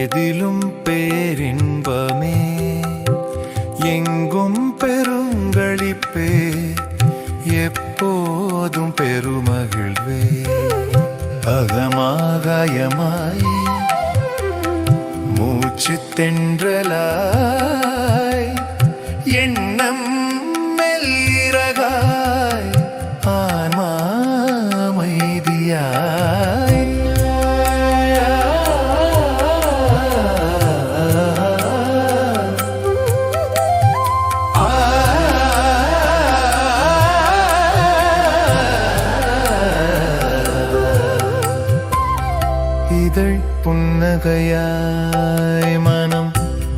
எதிலும் பேரின்பமே. எங்கும் பெருங்களிப்பே எப்போதும் பெருமகிழ்வே. அகமாகாயமாய் மூச்சு தென்றலா இதழ் புன்னகையாய் மனம்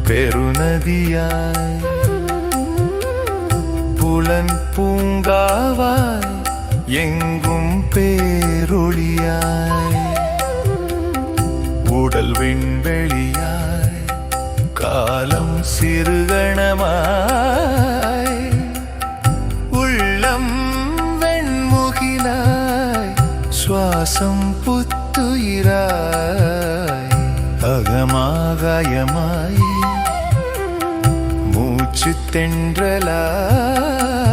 பெருநதியாய் புலன் பூங்காவாய் எங்கும் பேரொழியாய் உடல் விண்வெளியாய் காலம் சிறுகணமாய் உள்ளம் வெண்முகிலாய் சுவாசம் புத்த புத்துயிராய் அகமாகாயமாய் மூச்சு தென்றலாய்.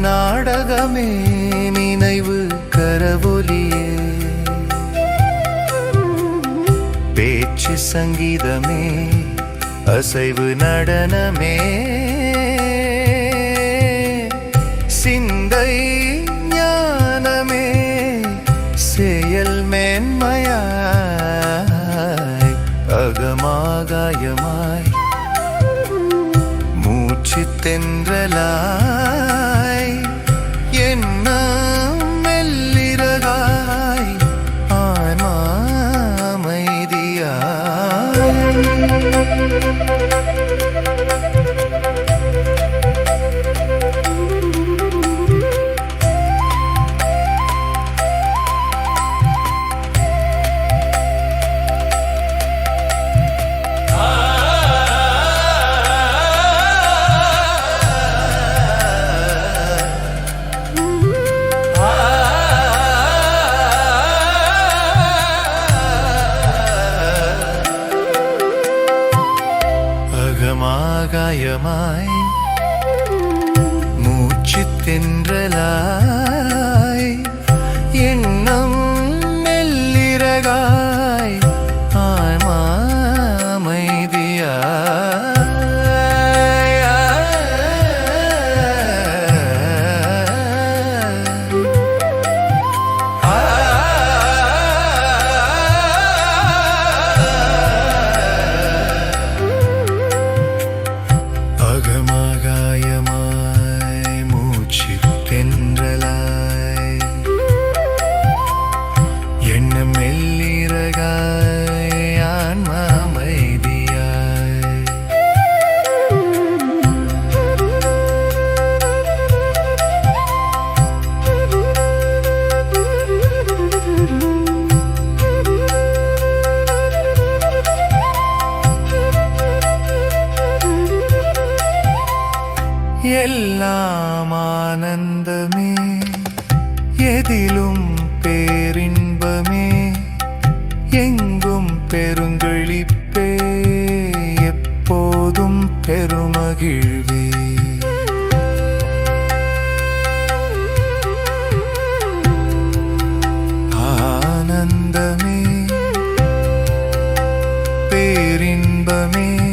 நாடகமே நினைவு கரவொலியே. பேச்சு சங்கீதமே அசைவு நடனமே. சிந்தை ஞானமே செயல் மேன்மையாய் அகமாகாயமாய் மூச்சு அகமாகாயமாய் மூச்சு எல்லாம் ஆனந்தமே. எதிலும் பேரின்பமே. எங்கும் பெருங்களிப்பே எப்போதும் பெருமகிழ்வே. ஆனந்தமே. பேரின்பமே.